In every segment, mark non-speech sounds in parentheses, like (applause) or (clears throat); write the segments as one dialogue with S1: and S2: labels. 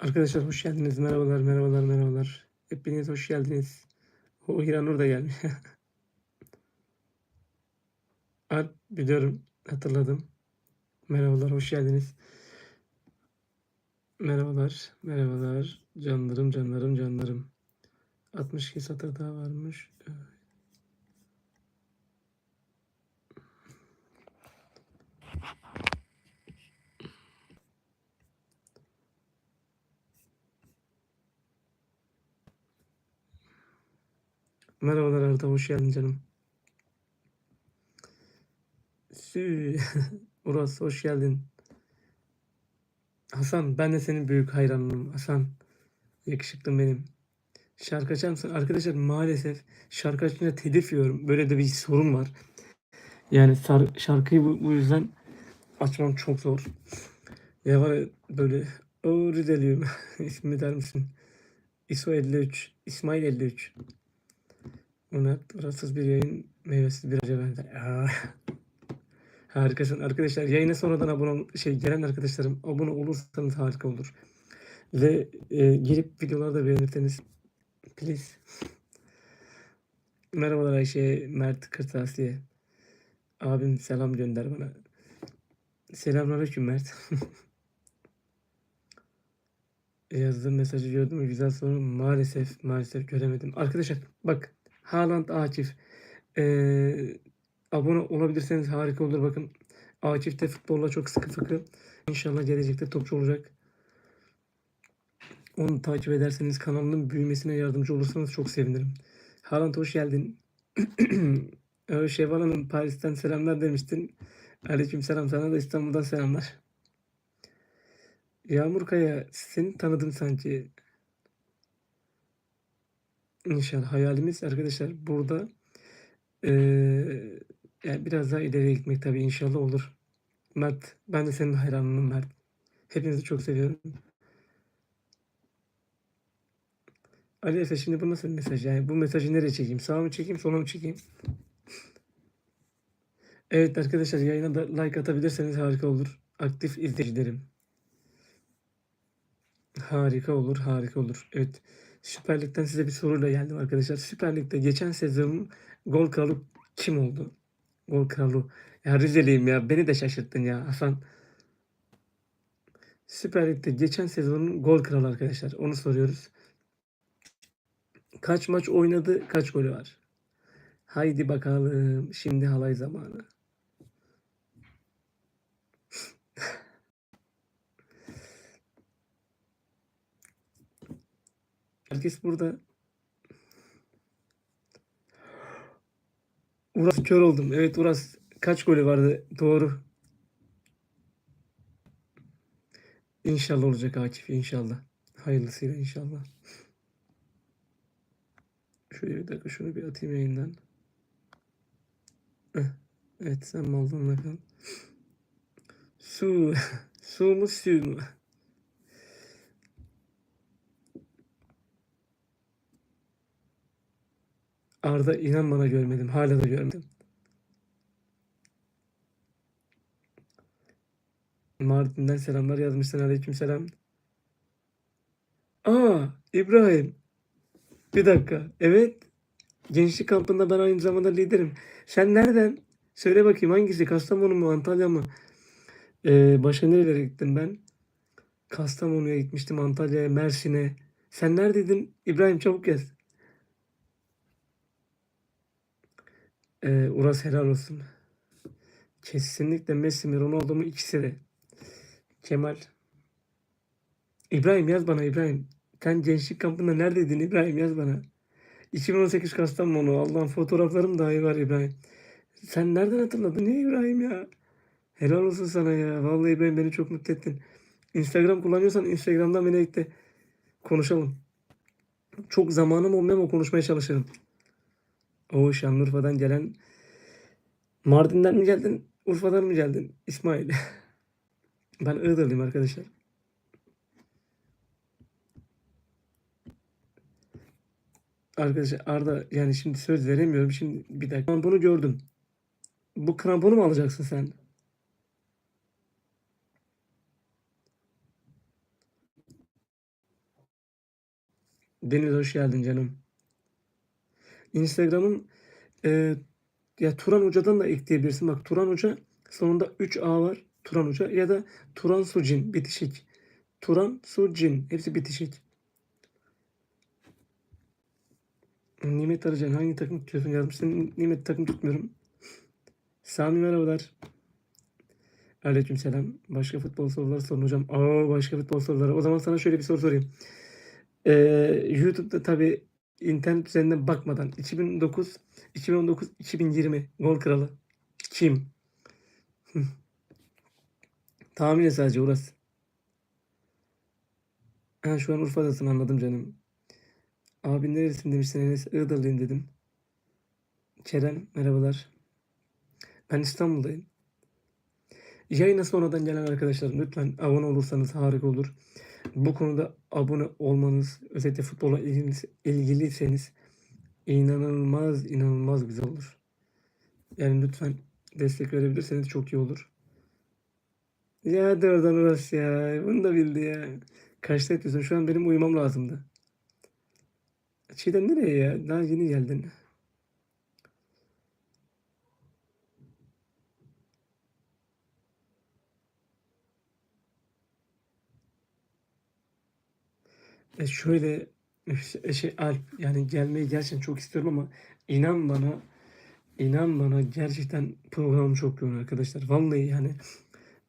S1: Arkadaşlar hoş geldiniz. Merhabalar, merhabalar, merhabalar. Hepiniz hoş geldiniz. O Hiranur da gelmiş. (laughs) Alp biliyorum, hatırladım. Merhabalar, hoş geldiniz. Merhabalar, merhabalar. Canlarım, canlarım, canlarım. 62 satır daha varmış. Merhabalar Arda, hoş geldin canım. Sü, (laughs) Uras, hoş geldin. Hasan, ben de senin büyük hayranınım. Hasan, yakışıklım benim. Şarkı açar mısın? Arkadaşlar maalesef şarkı açınca telif yiyorum. Böyle de bir sorun var. Yani şarkıyı bu, bu yüzden açmam çok zor. Ya var böyle o Rizeliyim. (laughs) İsmi der misin? ISO 53. İsmail 53. Ona rahatsız bir yayın meyvesiz bir acı benzer. (laughs) Harikasın arkadaşlar. Yayına sonradan abone şey gelen arkadaşlarım abone olursanız harika olur. Ve e, gelip videoları da beğenirseniz please. Merhabalar Ayşe, Mert Kırtasiye. Abim selam gönder bana. Selamünaleyküm Mert. (laughs) Yazdığım mesajı gördün mü? Güzel soru. Maalesef, maalesef göremedim. Arkadaşlar bak Haaland Akif. Ee, abone olabilirseniz harika olur. Bakın Akif de futbolla çok sıkı fıkı. İnşallah gelecekte topçu olacak. Onu takip ederseniz kanalının büyümesine yardımcı olursanız çok sevinirim. Haaland hoş geldin. (clears throat) Ee, Şevval Hanım Paris'ten selamlar demiştin. Aleyküm selam sana da İstanbul'dan selamlar. Yağmur Kaya seni tanıdım sanki. İnşallah hayalimiz arkadaşlar burada eee, yani biraz daha ileriye gitmek tabii inşallah olur. Mert ben de senin hayranınım Mert. Hepinizi çok seviyorum. Ali Efe şimdi bu nasıl bir mesaj yani bu mesajı nereye çekeyim? Sağa mı çekeyim sola mı çekeyim? Evet arkadaşlar yayına da like atabilirseniz harika olur. Aktif izleyicilerim. Harika olur, harika olur. Evet. Süper Lig'den size bir soruyla geldim arkadaşlar. Süper Lig'de geçen sezonun gol kralı kim oldu? Gol kralı. Ya Rizeliyim ya. Beni de şaşırttın ya Hasan. Süper Lig'de geçen sezonun gol kralı arkadaşlar. Onu soruyoruz. Kaç maç oynadı, kaç golü var? Haydi bakalım. Şimdi halay zamanı. Herkes burada. Uras kör oldum. Evet Uras kaç golü vardı? Doğru. İnşallah olacak Akif inşallah. Hayırlısıyla inşallah. Şöyle bir dakika şunu bir atayım yayından. Evet sen maldın bakalım. Su. (laughs) Su mu su mu? Arda inan bana görmedim. Hala da görmedim. Mardin'den selamlar yazmışsın. Aleyküm selam. Aa İbrahim. Bir dakika. Evet. Gençlik kampında ben aynı zamanda liderim. Sen nereden? Söyle bakayım hangisi? Kastamonu mu? Antalya mı? Ee, başka nerelere gittim ben? Kastamonu'ya gitmiştim. Antalya'ya, Mersin'e. Sen neredeydin? İbrahim çabuk gez. Ee, Uras helal olsun. Kesinlikle Messi mi Ronaldo mu ikisi de. Kemal. İbrahim yaz bana İbrahim. Sen gençlik kampında neredeydin İbrahim yaz bana. 2018 Kastamonu. Allah'ın fotoğraflarım dahi var İbrahim. Sen nereden hatırladın ya İbrahim ya? Helal olsun sana ya. Vallahi İbrahim beni çok mutlu ettin. Instagram kullanıyorsan Instagram'dan beni ekle. Konuşalım. Çok zamanım olmuyor ama konuşmaya çalışırım. O Şanlıurfa'dan gelen Mardin'den mi geldin? Urfa'dan mı geldin? İsmail. (laughs) ben Iğdırlıyım arkadaşlar. Arkadaşlar Arda yani şimdi söz veremiyorum. Şimdi bir dakika. Bunu gördüm. Bu kramponu mu alacaksın sen? Deniz hoş geldin canım. Instagram'ın e, ya Turan Hoca'dan da ekleyebilirsin. Bak Turan Hoca sonunda 3A var. Turan Hoca ya da Turan Sucin bitişik. Turan Sucin hepsi bitişik. Nimet Arıcan hangi takım tutuyorsun yazmışsın. Nimet takım tutmuyorum. Sami merhabalar. Aleyküm selam. Başka futbol soruları sorun hocam. Aa başka futbol soruları. O zaman sana şöyle bir soru sorayım. Ee, YouTube'da tabi internet üzerinden bakmadan 2009, 2019, 2020 gol kralı kim? (laughs) Tahmin et sadece orası. Ha, şu an Urfa'dasın anladım canım. Abin neresin demişsin Enes. Iğdırlıyım dedim. Kerem merhabalar. Ben İstanbul'dayım. Yayına sonradan gelen arkadaşlar lütfen abone olursanız harika olur. Bu konuda abone olmanız özellikle futbola ilgili, ilgiliyseniz inanılmaz inanılmaz güzel olur. Yani lütfen destek verebilirseniz çok iyi olur. Ya hadi oradan uğraş ya. Bunu da bildi ya. Kaçta yatıyorsun? Şu an benim uyumam lazımdı. Çiğdem nereye ya? Daha yeni geldin. E şöyle e şey Alp yani gelmeyi gerçekten çok istiyorum ama inan bana inan bana gerçekten programım çok yoğun arkadaşlar. Vallahi yani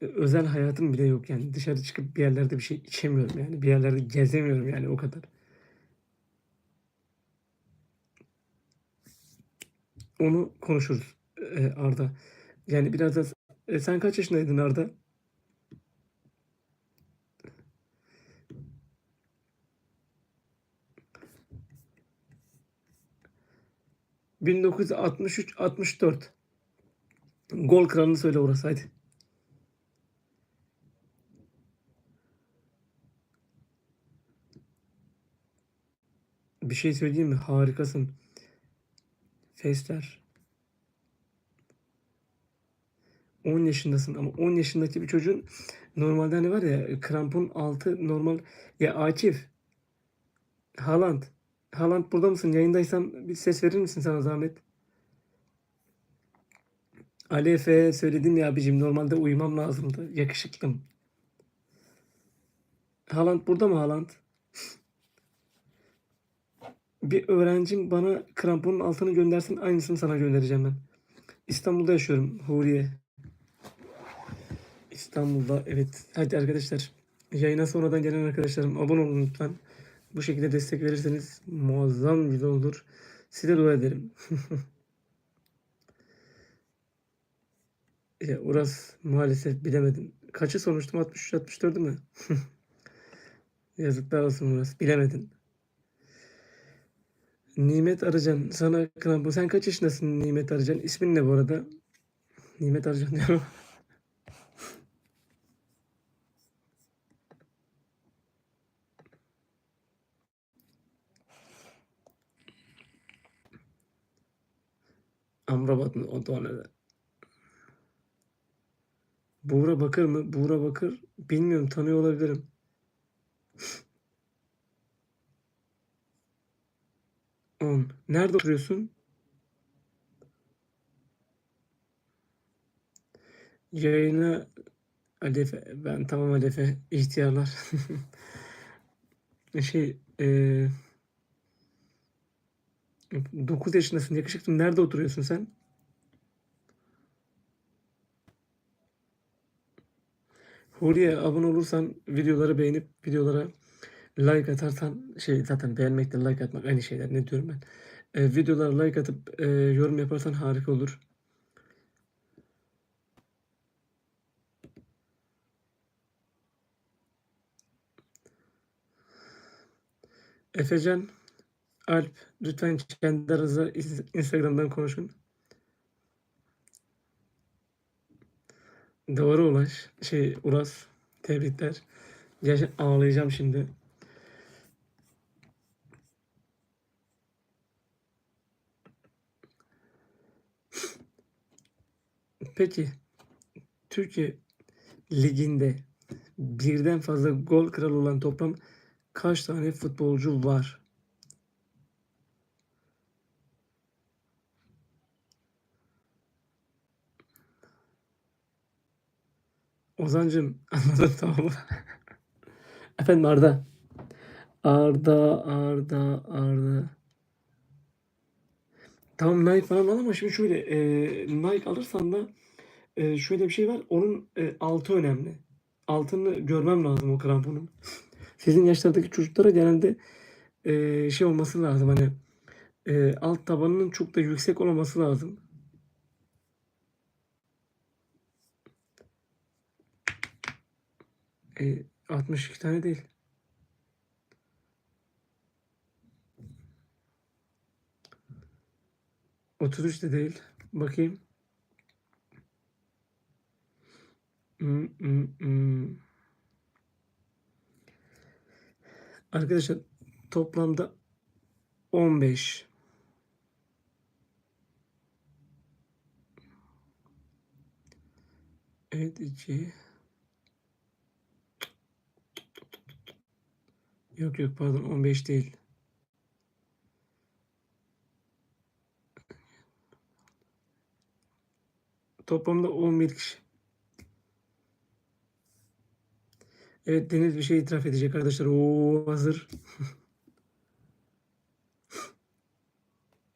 S1: e, özel hayatım bile yok yani. Dışarı çıkıp bir yerlerde bir şey içemiyorum yani. Bir yerlerde gezemiyorum yani o kadar. Onu konuşuruz e, Arda. Yani biraz da e, sen kaç yaşındaydın Arda? 1963-64. Gol kralını söyle orası hadi. Bir şey söyleyeyim mi? Harikasın. Fesler. 10 yaşındasın ama 10 yaşındaki bir çocuğun normalde hani var ya krampon altı normal ya Akif Haaland Haaland burada mısın? Yayındaysan bir ses verir misin sana zahmet? Ali Efe'ye söyledim ya abicim normalde uyumam lazımdı. Yakışıklım. Haaland burada mı Haaland? Bir öğrencim bana kramponun altını göndersin aynısını sana göndereceğim ben. İstanbul'da yaşıyorum Huriye. İstanbul'da evet. Hadi arkadaşlar yayına sonradan gelen arkadaşlarım abone olun lütfen. Bu şekilde destek verirseniz muazzam güzel olur. Size dua ederim. (laughs) ya Uras maalesef bilemedim. Kaçı sormuştum? 63 64 mü? (laughs) Yazıklar olsun Uras. Bilemedin. Nimet Arıcan. Sana bu sen kaç yaşındasın Nimet Arıcan? İsmin ne bu arada? Nimet Arıcan diyorum. (laughs) Amrabat mı? O da ne? Buğra Bakır mı? Buğra Bakır. Bilmiyorum tanıyor olabilirim. On. Nerede oturuyorsun? Yayına Alefe. Ben tamam Alefe. İhtiyarlar. (laughs) şey eee 9 yaşındasın yakışıklı. Nerede oturuyorsun sen? Huriye abone olursan videoları beğenip videolara like atarsan şey zaten beğenmekle like atmak aynı şeyler ne diyorum ben. E, videolara like atıp e, yorum yaparsan harika olur. Efecan Alp lütfen kendi aranızda Instagram'dan konuşun. Doğru Ulaş. Şey Uras. Tebrikler. Gerçekten ağlayacağım şimdi. Peki Türkiye Ligi'nde birden fazla gol kralı olan toplam kaç tane futbolcu var? Ozancım (laughs) anladım tamam? Efendim Arda. Arda, Arda, Arda. Tamam Nike falan al ama şimdi şöyle e, Nike alırsan da e, şöyle bir şey var. Onun e, altı önemli. Altını görmem lazım o kramponun. (laughs) Sizin yaşlardaki çocuklara genelde e, şey olması lazım hani e, alt tabanının çok da yüksek olmaması lazım. E, 62 tane değil. Otuz üç de değil. Bakayım. Hmm, hmm, hmm. Arkadaşlar toplamda 15. Evet iki. Yok yok pardon 15 değil. Toplamda 11 kişi. Evet Deniz bir şey itiraf edecek arkadaşlar. Oo hazır.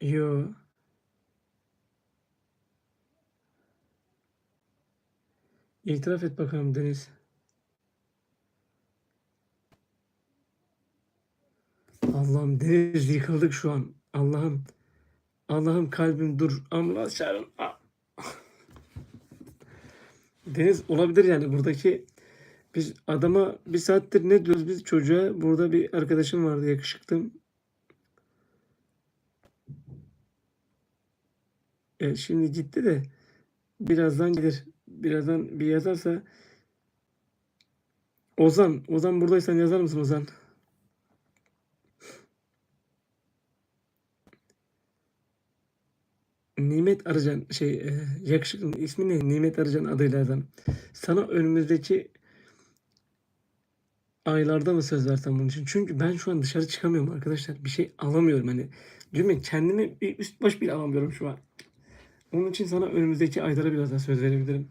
S1: (laughs) Yo. İtiraf et bakalım Deniz. Allah'ım Deniz yıkıldık şu an. Allah'ım. Allah'ım kalbim dur. Ambulans çağırın. Ah. Deniz olabilir yani buradaki biz adama bir saattir ne diyoruz biz çocuğa burada bir arkadaşım vardı yakışıklım. Evet, şimdi gitti de birazdan gelir. Birazdan bir yazarsa Ozan, Ozan buradaysan yazar mısın Ozan? Nimet Arıcan şey e, yakışıklı ismi ne? Nimet Arıcan adıyla adam. Sana önümüzdeki aylarda mı söz versem bunun için? Çünkü ben şu an dışarı çıkamıyorum arkadaşlar. Bir şey alamıyorum hani. Diyorum ya kendimi bir üst baş bile alamıyorum şu an. Onun için sana önümüzdeki aylara biraz daha söz verebilirim.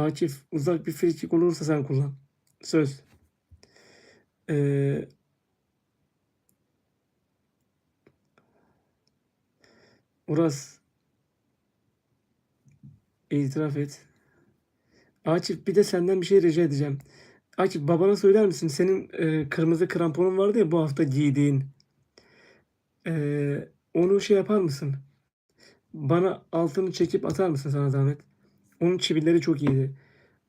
S1: Akif uzak bir frikik olursa sen kullan. Söz. Ee, Uras itiraf et. Akif bir de senden bir şey rica edeceğim. Akif babana söyler misin? Senin e, kırmızı kramponun vardı ya bu hafta giydiğin. E, onu şey yapar mısın? Bana altını çekip atar mısın sana zahmet? Onun çivileri çok iyiydi.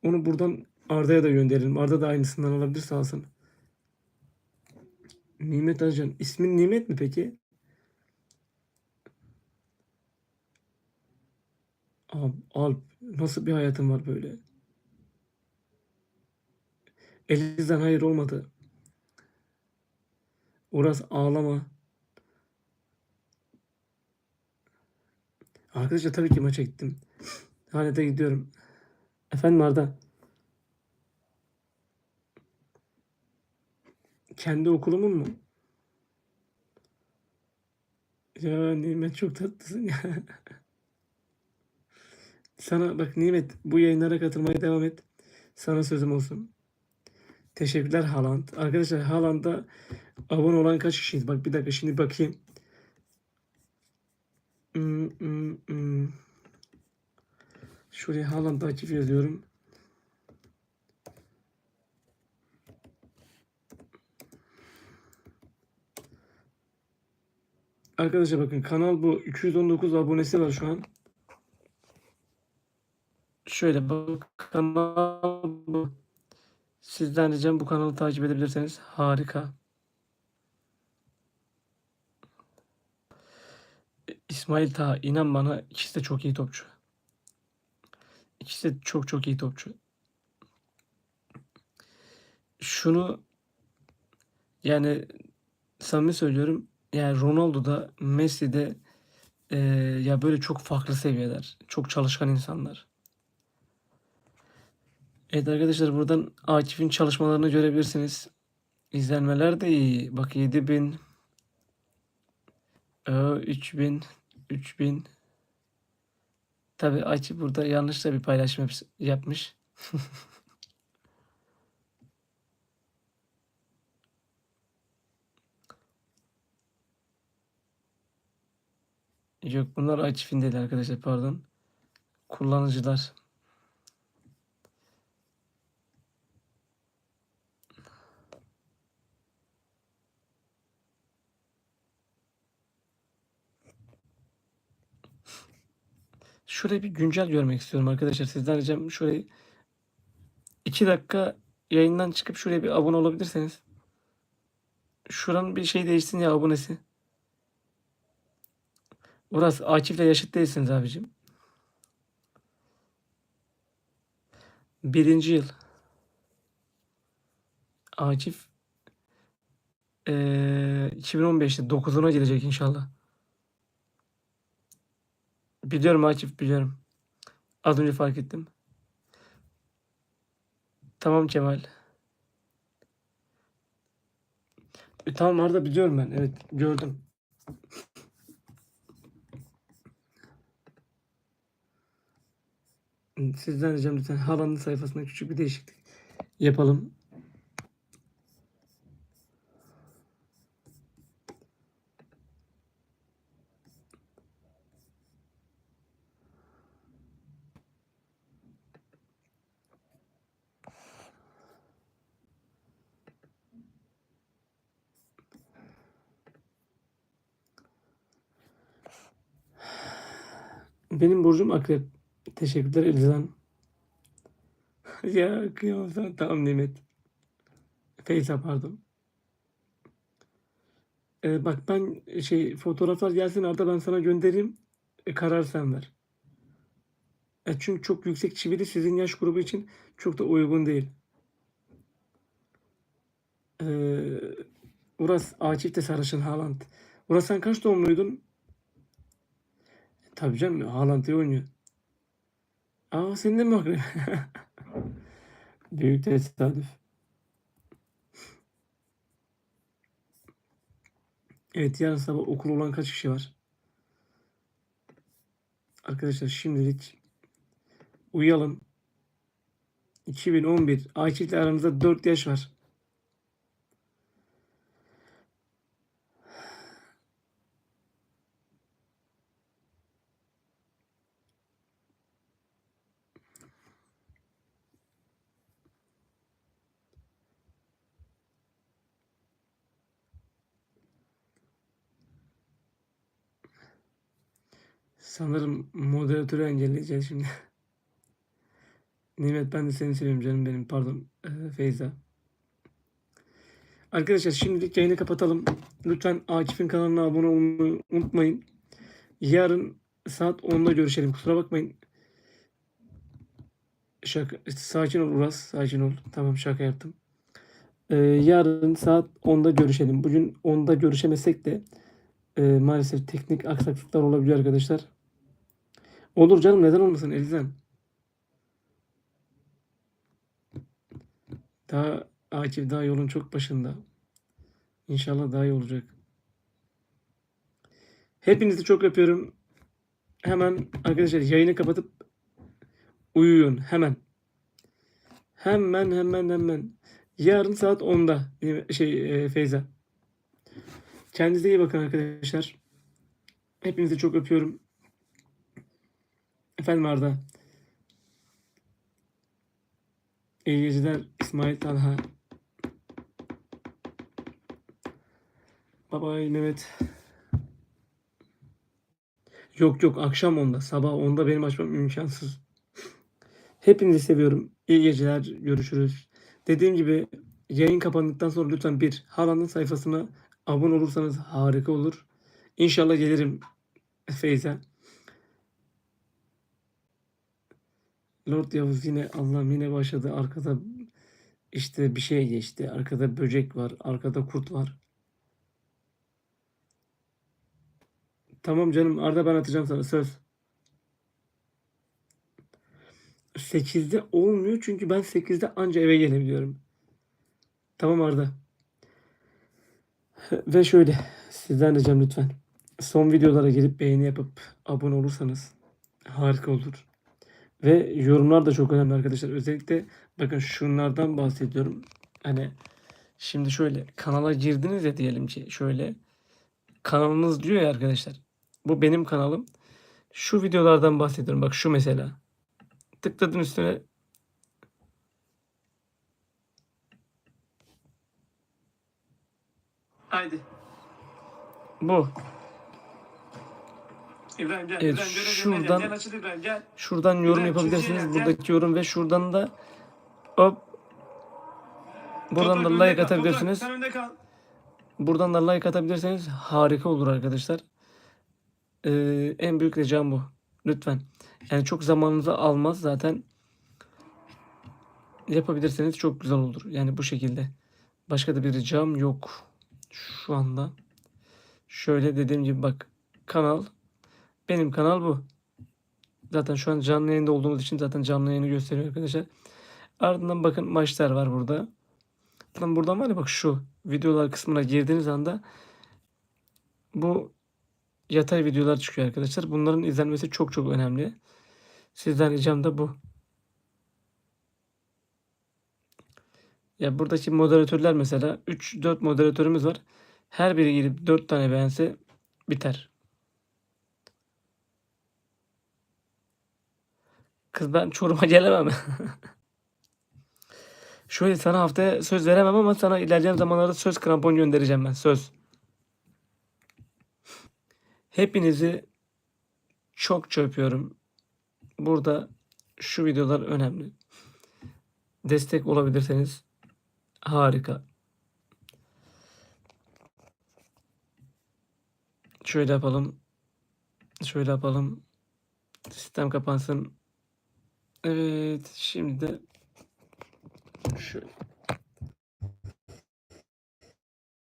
S1: Onu buradan Arda'ya da gönderirim. Arda da aynısından alabilir sağ olsun. Nimet Arcan. İsmin Nimet mi peki? Alp, Alp. Nasıl bir hayatın var böyle? Elinizden hayır olmadı. Uras ağlama. Arkadaşlar tabii ki maça gittim. Halete gidiyorum. Efendim Arda. Kendi okulumun mu? Ya Nimet çok tatlısın ya. (laughs) Sana bak Nimet bu yayınlara katılmaya devam et. Sana sözüm olsun. Teşekkürler Haaland. Arkadaşlar Haaland'da abone olan kaç kişiyiz? Bak bir dakika şimdi bakayım. Hmm, hmm, hmm. Şuraya Haaland takip yazıyorum. Arkadaşlar bakın kanal bu. 219 abonesi var şu an. Şöyle bak kanal bu. Sizden ricam bu kanalı takip edebilirseniz harika. İsmail Taha inan bana ikisi de çok iyi topçu. İkisi de çok çok iyi topçu. Şunu yani samimi söylüyorum yani Ronaldo da Messi de e, ya böyle çok farklı seviyeler. Çok çalışkan insanlar. Evet arkadaşlar buradan Akif'in çalışmalarını görebilirsiniz. İzlenmeler de iyi. Bak 7000 Aa, 3000 3000 Tabii Ayçi burada yanlışla bir paylaşım yapmış. (laughs) Yok bunlar Ayçif'in değil arkadaşlar pardon. Kullanıcılar. Şurayı bir güncel görmek istiyorum arkadaşlar. Sizden ricam şurayı 2 dakika yayından çıkıp şuraya bir abone olabilirseniz. Şuranın bir şey değişsin ya abonesi. Uras Akif'le yaşıt değilsiniz abicim. Birinci yıl. Akif eee 2015'te 9'una girecek inşallah. Biliyorum Akif biliyorum. Az önce fark ettim. Tamam Kemal. E, tamam Arda biliyorum ben. Evet gördüm. Sizden ricam lütfen Haaland'ın sayfasına küçük bir değişiklik yapalım. Benim burcum akrep. Teşekkürler Elizan. (laughs) ya kıyamam sana. Tamam Nimet. Feyza pardon. Ee, bak ben şey fotoğraflar gelsin Arda ben sana göndereyim. E, karar sen ver. E, çünkü çok yüksek çivili sizin yaş grubu için çok da uygun değil. Ee, Uras Akif de sarışın Haaland. Uras sen kaç doğumluydun? Tabii canım Haaland iyi oynuyor. Aa senin de mi akrep? (laughs) Büyük tesadüf. Evet yarın sabah okul olan kaç kişi var? Arkadaşlar şimdilik uyuyalım. 2011 Akif'le aramızda 4 yaş var. Sanırım moderatörü engelleyeceğiz şimdi. (laughs) Nimet ben de seni seviyorum canım benim. Pardon ee, Feyza. Arkadaşlar şimdilik yayını kapatalım. Lütfen Akif'in kanalına abone olmayı unutmayın. Yarın saat 10'da görüşelim. Kusura bakmayın. Şaka, sakin ol Uras. Sakin ol. Tamam şaka yaptım. Ee, yarın saat 10'da görüşelim. Bugün 10'da görüşemesek de e, maalesef teknik aksaklıklar olabiliyor arkadaşlar. Olur canım neden olmasın Elizem. Daha Akif daha yolun çok başında. İnşallah daha iyi olacak. Hepinizi çok öpüyorum. Hemen arkadaşlar yayını kapatıp uyuyun hemen. Hemen hemen hemen. Yarın saat 10'da şey e, Feyza. Kendinize iyi bakın arkadaşlar. Hepinizi çok öpüyorum. Efendim Arda. İyi geceler İsmail Talha. Bye Mehmet. Yok yok akşam 10'da. Sabah 10'da benim açmam imkansız. Hepinizi seviyorum. İyi geceler. Görüşürüz. Dediğim gibi yayın kapandıktan sonra lütfen bir Haaland'ın sayfasına abone olursanız harika olur. İnşallah gelirim Feyza. Lord Yavuz yine Allah'ım yine başladı. Arkada işte bir şey geçti. Arkada böcek var. Arkada kurt var. Tamam canım Arda ben atacağım sana söz. 8'de olmuyor çünkü ben 8'de anca eve gelebiliyorum. Tamam Arda. Ve şöyle sizden ricam lütfen son videolara gelip beğeni yapıp abone olursanız harika olur. Ve yorumlar da çok önemli arkadaşlar. Özellikle bakın şunlardan bahsediyorum. Hani şimdi şöyle kanala girdiniz ya diyelim ki şöyle kanalınız diyor ya arkadaşlar. Bu benim kanalım. Şu videolardan bahsediyorum. Bak şu mesela. Tıkladın üstüne. Haydi. Bu.
S2: İbrahim gel.
S1: Evet,
S2: İbrahim, gel,
S1: şuradan-
S2: Gel, gel, açıl İbrahim gel.
S1: Şuradan yorum
S2: Güzel,
S1: yapabilirsiniz.
S2: gel.
S1: Buradaki yorum ve şuradan da hop buradan
S2: Toprak
S1: da
S2: önde
S1: like
S2: kal, Toprak,
S1: atabilirsiniz.
S2: Sen önde kal.
S1: Buradan da like atabilirseniz harika olur arkadaşlar. Ee, en büyük ricam bu. Lütfen. Yani çok zamanınızı almaz zaten. Yapabilirseniz çok güzel olur. Yani bu şekilde. Başka da bir ricam yok. Şu anda. Şöyle dediğim gibi bak. Kanal. Benim kanal bu. Zaten şu an canlı yayında olduğumuz için zaten canlı yayını gösteriyor arkadaşlar. Ardından bakın maçlar var burada. Lan buradan var ya bak şu videolar kısmına girdiğiniz anda bu yatay videolar çıkıyor arkadaşlar. Bunların izlenmesi çok çok önemli. Sizden ricam da bu. Ya buradaki moderatörler mesela 3-4 moderatörümüz var. Her biri girip 4 tane beğense biter. Kız ben Çorum'a gelemem. (laughs) Şöyle sana haftaya söz veremem ama sana ilerleyen zamanlarda söz krampon göndereceğim ben. Söz. Hepinizi çok öpüyorum. Burada şu videolar önemli. Destek olabilirseniz harika. Şöyle yapalım. Şöyle yapalım. Sistem kapansın. Evet, şimdi de şöyle.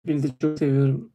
S1: Bildi çok seviyorum.